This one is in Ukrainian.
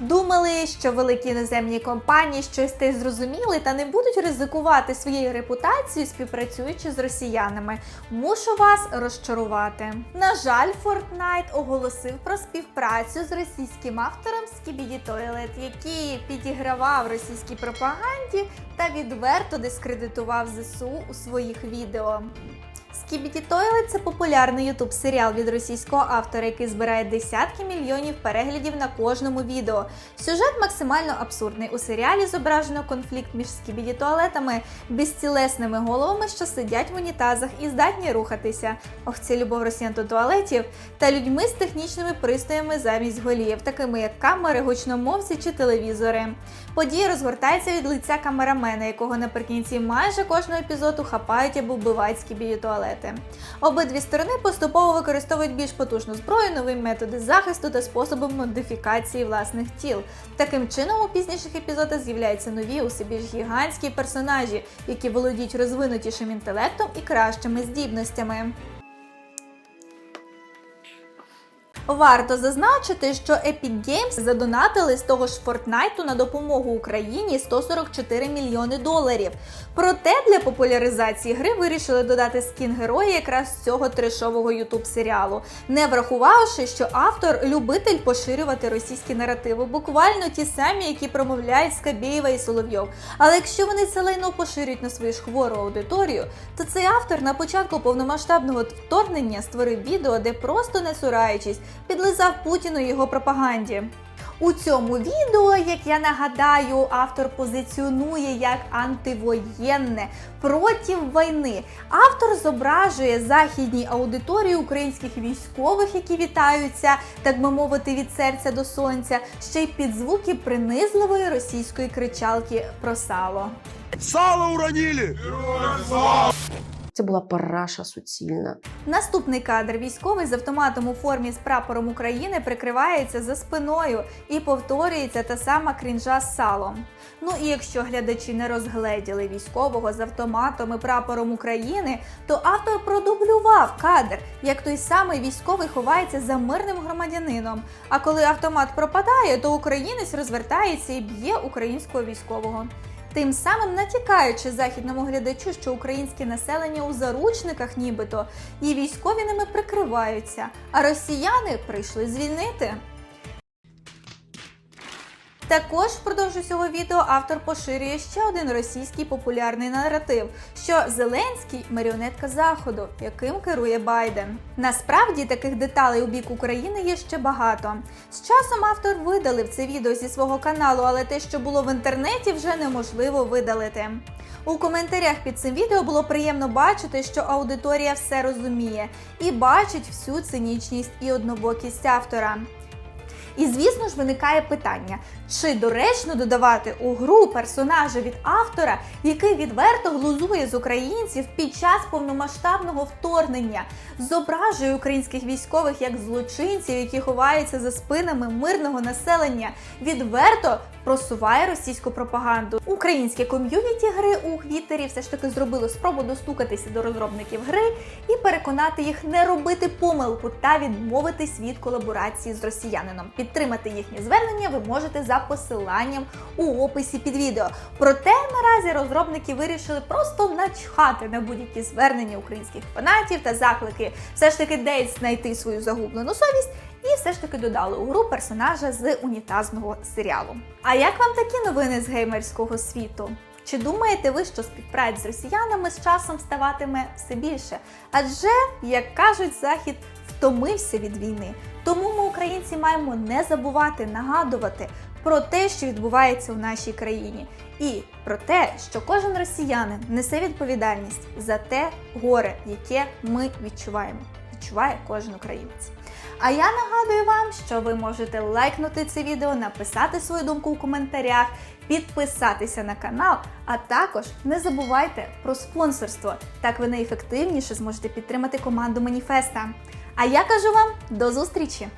Думали, що великі іноземні компанії щось те зрозуміли та не будуть ризикувати своєю репутацією, співпрацюючи з росіянами. Мушу вас розчарувати. На жаль, Fortnite оголосив про співпрацю з російським автором Skibidi Toilet, який підігравав російській пропаганді та відверто дискредитував ЗСУ у своїх відео. Skibidi Toilet – це популярний ютуб серіал від російського автора, який збирає десятки мільйонів переглядів на кожному відео. Сюжет максимально абсурдний. У серіалі зображено конфлікт між скібіді туалетами, безцілесними головами, що сидять в унітазах і здатні рухатися. Ох, це любов росіян до туалетів та людьми з технічними пристроями замість голів, такими як камери, гучномовці чи телевізори. Подія розгортається від лиця камерамена, якого наприкінці майже кожного епізоду хапають або вбивають скібіді туалети. Обидві сторони поступово використовують більш потужну зброю, нові методи захисту та способи модифікації власних тіл. Таким чином, у пізніших епізодах з'являються нові, усе більш гігантські персонажі, які володіють розвинутішим інтелектом і кращими здібностями. Варто зазначити, що Epic Games задонатили з того ж Fortnite на допомогу Україні 144 мільйони доларів. Проте для популяризації гри вирішили додати скін героя якраз з цього трешового ютуб серіалу, не врахувавши, що автор любитель поширювати російські наративи, буквально ті самі, які промовляють Скабєєва і Соловйов. Але якщо вони це лайно поширюють на свою ж хвору аудиторію, то цей автор на початку повномасштабного вторгнення створив відео, де просто не цураючись, підлизав Путіну його пропаганді. У цьому відео, як я нагадаю, автор позиціонує як антивоєнне проти війни. Автор зображує західній аудиторії українських військових, які вітаються, так би мовити, від серця до сонця, ще й під звуки принизливої російської кричалки про сало. Сало уронили! Це була параша суцільна. Наступний кадр військовий з автоматом у формі з прапором України прикривається за спиною і повторюється та сама крінжа з салом. Ну і якщо глядачі не розгледіли військового з автоматом і прапором України, то автор продублював кадр, як той самий військовий ховається за мирним громадянином. А коли автомат пропадає, то українець розвертається і б'є українського військового. Тим самим натякаючи західному глядачу, що українське населення у заручниках нібито, і військові ними прикриваються, а росіяни прийшли звільнити. Також впродовж цього відео автор поширює ще один російський популярний наратив, що Зеленський маріонетка Заходу, яким керує Байден. Насправді таких деталей у бік України є ще багато. З часом автор видалив це відео зі свого каналу, але те, що було в інтернеті, вже неможливо видалити. У коментарях під цим відео було приємно бачити, що аудиторія все розуміє і бачить всю цинічність і однобокість автора. І звісно ж виникає питання, чи доречно додавати у гру персонажа від автора, який відверто глузує з українців під час повномасштабного вторгнення, зображує українських військових як злочинців, які ховаються за спинами мирного населення, відверто просуває російську пропаганду. Українське ком'юніті гри у Твіттері все ж таки зробило спробу достукатися до розробників гри і переконати їх не робити помилку та відмовитись від колаборації з росіянином. Підтримати їхнє звернення ви можете за посиланням у описі під відео. Проте наразі розробники вирішили просто начхати на будь-які звернення українських фанатів та заклики, все ж таки десь знайти свою загублену совість. І все ж таки додали у гру персонажа з унітазного серіалу. А як вам такі новини з геймерського світу? Чи думаєте ви, що співпраць з росіянами з часом ставатиме все більше? Адже, як кажуть, Захід втомився від війни. Тому ми, українці, маємо не забувати нагадувати про те, що відбувається в нашій країні, і про те, що кожен росіянин несе відповідальність за те горе, яке ми відчуваємо. Відчуває кожен українець. А я нагадую вам, що ви можете лайкнути це відео, написати свою думку у коментарях, підписатися на канал, а також не забувайте про спонсорство. Так ви найефективніше зможете підтримати команду Маніфеста. А я кажу вам до зустрічі!